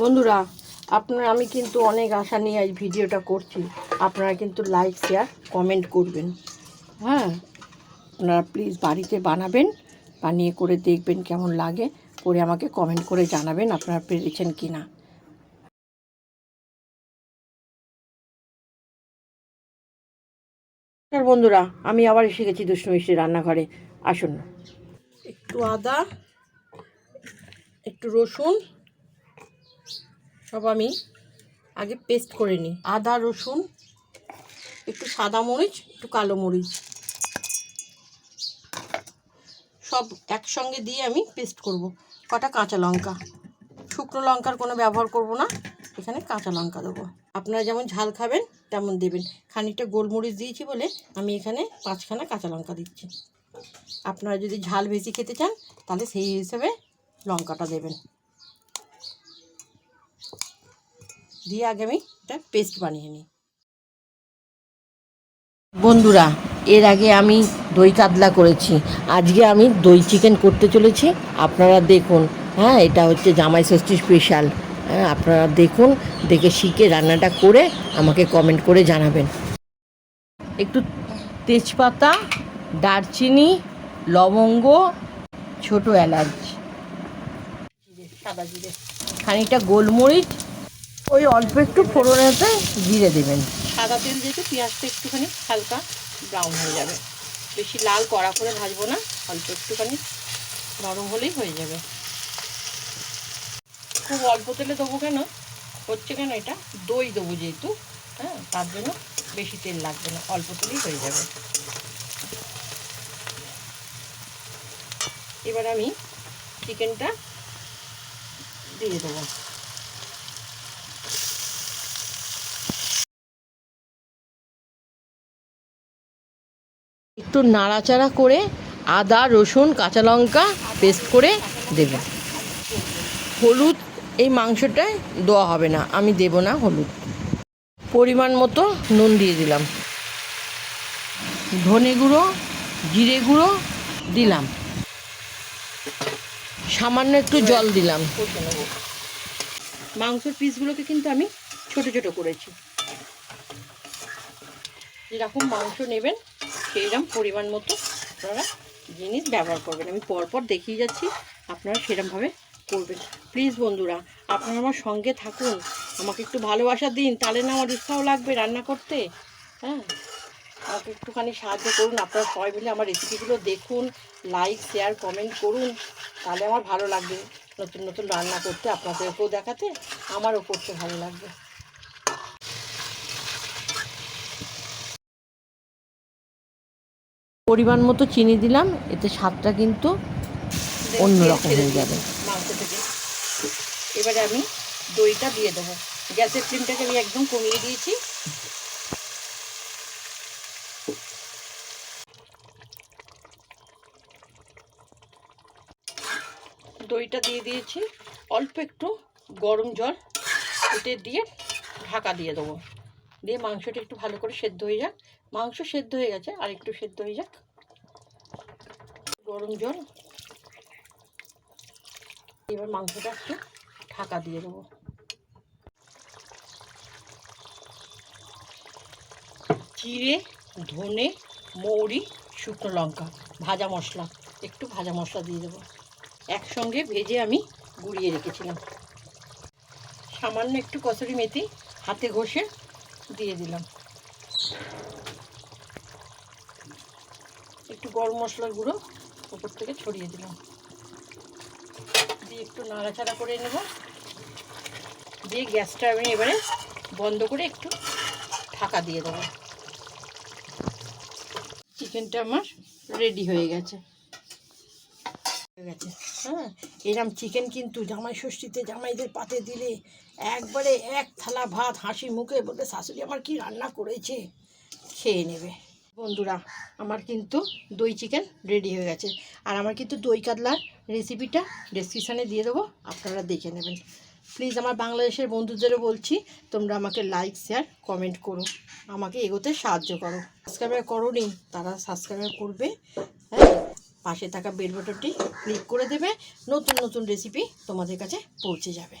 বন্ধুরা, আপনারা আমি কিন্তু অনেক আশা নিয়ে আজ ভিডিওটা করছি। আপনারা কিন্তু লাইক শেয়ার কমেন্ট করবেন। হ্যাঁ আপনারা প্লিজ বাড়িতে বানাবেন, বানিয়ে করে দেখবেন কেমন লাগে, করে আমাকে কমেন্ট করে জানাবেন আপনারা পেরেছেন কি না বন্ধুরা, আমি আবার এসে গেছি দুষ্টু মিষ্টি রান্নাঘরে। আসুন একটু আদা, একটু রসুন সব আমি আগে পেস্ট করে নিই। আদা, রসুন, একটু সাদা মরিচ, একটু কালো মরিচ। সব একসঙ্গে দিয়ে আমি পেস্ট করব। কটা কাঁচা লঙ্কা। শুকনো লঙ্কার কোনো ব্যবহার করব না, এখানে কাঁচা লঙ্কা দেবো। আপনারা যেমন ঝাল খাবেন, তেমন দেবেন। খানিকটা গোলমরিচ দিয়েছি বলে আমি এখানে পাঁচখানা কাঁচা লঙ্কা দিচ্ছি। আপনারা যদি ঝাল বেশি খেতে চান, তাহলে সেই হিসেবে লঙ্কাটা দেবেন। দিয়ে আগে আমি এটা পেস্ট বানিয়ে নিই। বন্ধুরা, এর আগে আমি দই কাতলা করেছি। আজকে আমি দই চিকেন করতে চলেছি। আপনারা দেখুন হ্যাঁ এটা হচ্ছে জামাই ষষ্ঠী স্পেশাল হ্যাঁ আপনারা দেখুন, দেখে শিখে রান্নাটা করে আমাকে কমেন্ট করে জানাবেন। একটু তেজপাতা, দারচিনি, লবঙ্গ, ছোট এলাচ। সাদা জিরে খানিকটা গোলমরিচ ওই অল্প একটু ফোড়নেতে জিরে দেবেন। সাদা তেল যেহেতু পেঁয়াজটা একটুখানি হালকা ব্রাউন হয়ে যাবে। বেশি লাল কড়া করে ভাজবো না, অল্প একটুখানি নরম হলেই হয়ে যাবে। খুব অল্প তেলে দেবো কেন? হচ্ছে কেন এটা? দই দেবো যেহেতু হ্যাঁ তার জন্য বেশি তেল লাগবে না, অল্প তেলেই হয়ে যাবে। এবার আমি চিকেনটা দিয়ে দেবো। একটু নাড়াচাড়া করে আদা, রসুন, কাঁচা লঙ্কা পেস্ট করে দেবে। হলুদ, এই মাংসটায় দেওয়া হবে না, আমি দেব না হলুদ। পরিমাণ মতো নুন দিয়ে দিলাম। ধনে গুঁড়ো, জিরে গুঁড়ো দিলাম। সামান্য একটু জল দিলাম। মাংসের পিসগুলোকে কিন্তু আমি ছোট ছোট করেছি। যেরকম মাংস নেবেন সেইরকম পরিমাণ মতো আপনারা জিনিস ব্যবহার করবেন। আমি পরপর দেখিয়ে যাচ্ছি আপনারা সেরকমভাবে করবেন। প্লিজ বন্ধুরা, আপনারা আমার সঙ্গে থাকুন। আমাকে একটু ভালোবাসা দিন, তাহলে না আমার উৎসাহ লাগবে রান্না করতে। হ্যাঁ? আমাকে একটুখানি সাহায্য করুন, আপনারা সবাই মিলে আমার রেসিপিগুলো দেখুন লাইক শেয়ার কমেন্ট করুন, তাহলে আমার ভালো লাগবে। নতুন নতুন রান্না করতে, আপনাদেরকেও দেখাতে, আমারও করতে ভালো লাগবে। পরিমাণ মতো চিনি দিলাম এতে স্বাদটা কিন্তু অন্যরকম হয়ে যাবে। এবারে আমি দইটা দিয়ে দেবো। গ্যাসের ফ্লেমটাকে আমি একদম কমিয়ে দিয়েছি। দইটা দিয়ে দিয়েছি। অল্প একটু গরম জল এতে দিয়ে ঢাকা দিয়ে দেবো। দিয়ে মাংসটা একটু ভালো করে সেদ্ধ হয়ে যাক। মাংস সেদ্ধ হয়ে গেছে, আর একটু সেদ্ধ হয়ে যাক। গরম জল। এবার মাংসটা একটু ঢাকা দিয়ে দেবো। জিরে, ধনে, মৌরি, শুকনো লঙ্কা, ভাজা মশলা, একটু ভাজা মশলা দিয়ে দেবো। একসঙ্গে ভেজে আমি গুঁড়িয়ে রেখেছিলাম। সামান্য একটু কচুরি মেথি হাতে ঘষে দিয়ে দিলাম। একটু গরম মশলার গুঁড়ো উপর থেকে ছড়িয়ে দিলাম। দিয়ে একটু নাড়াচাড়া করে নেব। দিয়ে গ্যাসটা আমি এবারে বন্ধ করে একটু ঢাকা দিয়ে দেবো। চিকেনটা আমার রেডি হয়ে গেছে। হয়ে গেছে। হ্যাঁ এরম চিকেন কিন্তু জামাই ষষ্ঠীতে জামাইদের পাতে দিলে একবারে এক থালা ভাত হাসি মুখে বলতে শাশুড়ি আমার কি রান্না করেছে? খেয়ে নেবে। বন্ধুরা, আমার কিন্তু দই চিকেন রেডি হয়ে গেছে। আর আমার কিন্তু দই কাতলার রেসিপিটা ডেসক্রিপশানে দিয়ে দেবো, আপনারা দেখে নেবেন। প্লিজ আমার বাংলাদেশের বন্ধুদেরও বলছি, তোমরা আমাকে লাইক শেয়ার কমেন্ট করো। আমাকে এগোতে সাহায্য করো। সাবস্ক্রাইব করোনি, তারা সাবস্ক্রাইব করবে। হ্যাঁ পাশে থাকা বেল বাটনটি ক্লিক করে দেবে। নতুন নতুন রেসিপি তোমাদের কাছে পৌঁছে যাবে।